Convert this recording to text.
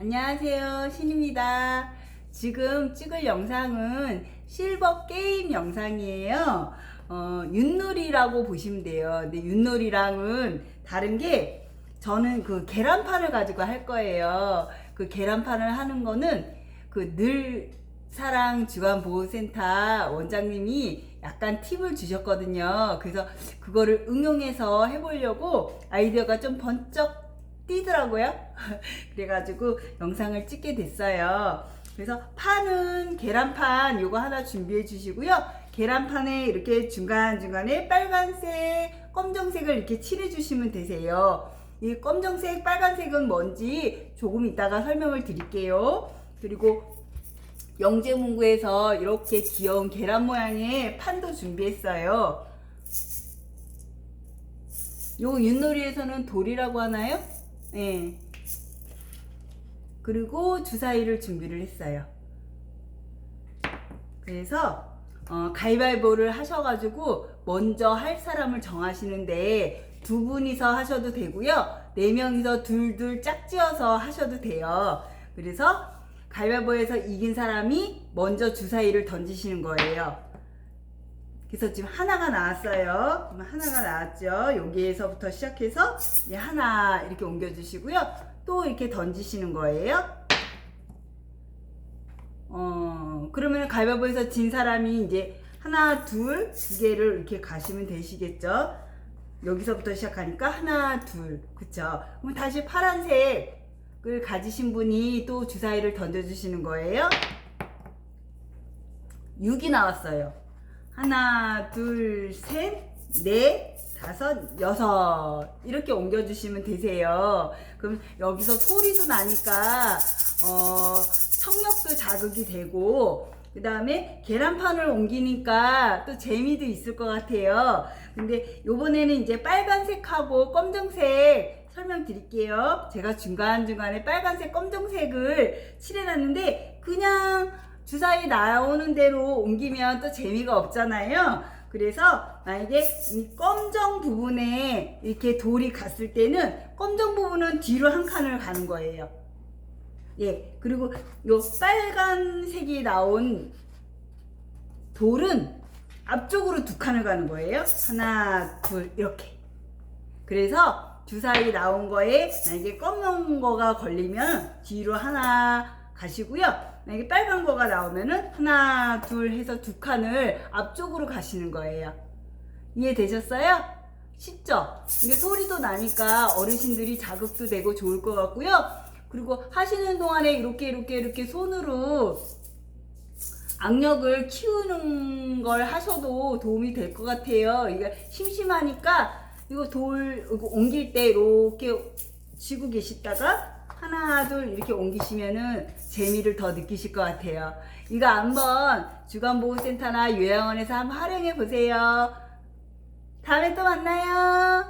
안녕하세요. 신입니다. 지금 찍을 영상은 실버 게임 영상이에요. 어, 윷놀이라고 보시면 돼요. 근데 윷놀이랑은 다른 게 저는 그 계란판을 가지고 할 거예요. 그 계란판을 하는 거는 그 늘 사랑 주간보호센터 원장님이 약간 팁을 주셨거든요. 그래서 그거를 응용해서 해보려고 아이디어가 좀 번쩍 뛰더라고요. 그래가지고 영상을 찍게 됐어요. 그래서 판은 계란판 요거 하나 준비해 주시고요. 계란판에 이렇게 중간중간에 빨간색, 검정색을 이렇게 칠해 주시면 되세요. 이 검정색, 빨간색은 뭔지 조금 이따가 설명을 드릴게요. 그리고 영재문구에서 이렇게 귀여운 계란 모양의 판도 준비했어요. 요 윷놀이에서는 돌이라고 하나요? 예. 그리고 주사위를 준비를 했어요. 그래서 어, 가위바위보를 하셔가지고 먼저 할 사람을 정하시는데 두 분이서 하셔도 되고요. 네 명이서 둘둘 짝지어서 하셔도 돼요. 그래서 가위바위보에서 이긴 사람이 먼저 주사위를 던지시는 거예요. 그래서 지금 하나가 나왔어요. 그럼 하나가 나왔죠. 여기에서부터 시작해서 이 하나 이렇게 옮겨주시고요. 또 이렇게 던지시는 거예요. 어, 그러면 가위바위보에서 진 사람이 이제 하나, 둘, 두 개를 이렇게 가시면 되시겠죠? 여기서부터 시작하니까 하나, 둘, 그쵸? 그럼 다시 파란색을 가지신 분이 또 주사위를 던져주시는 거예요. 6이 나왔어요. 하나, 둘, 셋, 넷, 다섯, 여섯. 이렇게 옮겨주시면 되세요. 그럼 여기서 소리도 나니까, 어, 청력도 자극이 되고, 그 다음에 계란판을 옮기니까 또 재미도 있을 것 같아요. 근데 요번에는 이제 빨간색하고 검정색 설명드릴게요. 제가 중간중간에 빨간색, 검정색을 칠해놨는데, 그냥 주사위 나오는 대로 옮기면 또 재미가 없잖아요. 그래서 만약에 이 검정 부분에 이렇게 돌이 갔을 때는 검정 부분은 뒤로 한 칸을 가는 거예요. 예, 그리고 요 빨간색이 나온 돌은 앞쪽으로 두 칸을 가는 거예요. 하나, 둘, 이렇게. 그래서 주사위 나온 거에 만약에 검은 거가 걸리면 뒤로 하나 가시고요. 만약에 빨간 거가 나오면은 하나, 둘 해서 두 칸을 앞쪽으로 가시는 거예요. 이해되셨어요? 쉽죠? 이게 소리도 나니까 어르신들이 자극도 되고 좋을 것 같고요. 그리고 하시는 동안에 이렇게 이렇게 이렇게 손으로 악력을 키우는 걸 하셔도 도움이 될 것 같아요. 이게 심심하니까 이거 돌 이거 옮길 때 이렇게 쥐고 계시다가 하나 둘 이렇게 옮기시면은 재미를 더 느끼실 것 같아요. 이거 한번 주간보호센터나 요양원에서 한번 활용해 보세요. 다음에 또 만나요.